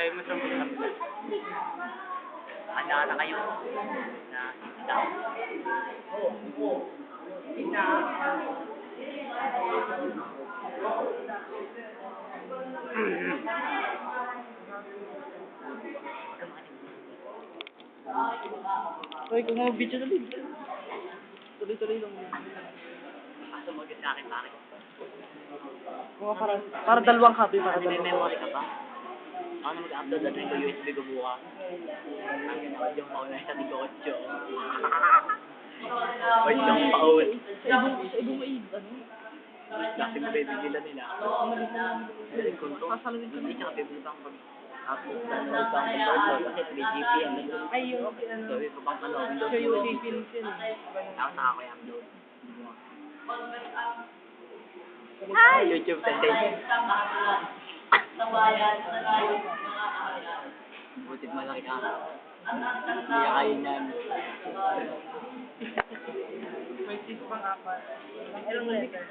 Tayo mo sa mga Handa na kayo na ikaw. Uy, kung mga video na din. Tuloy-tuloy lang. Kaso mag sa akin, bakit? Mga para, para dalawang copy, para May dalawang memory ka Ano mag-upload na rin ko USB ko bukas? Ang ginawa yung pauna sa negosyo. Wait yung paun. Sa ibong maid, ano? Kasi mabibigilan nila. Galing ko to. Sasalawin ko na. Hindi tsaka pang pag upload sa ano pang converter kasi 3GP yan. Ay, yung, ano, Sabi ko pang ano, Windows sa yung yun eh. Tapos saka ko i-upload. Ah, YouTube sensation. Butit malaki ka. Hindi ka kainan. May sis pang apat. Ilang letter?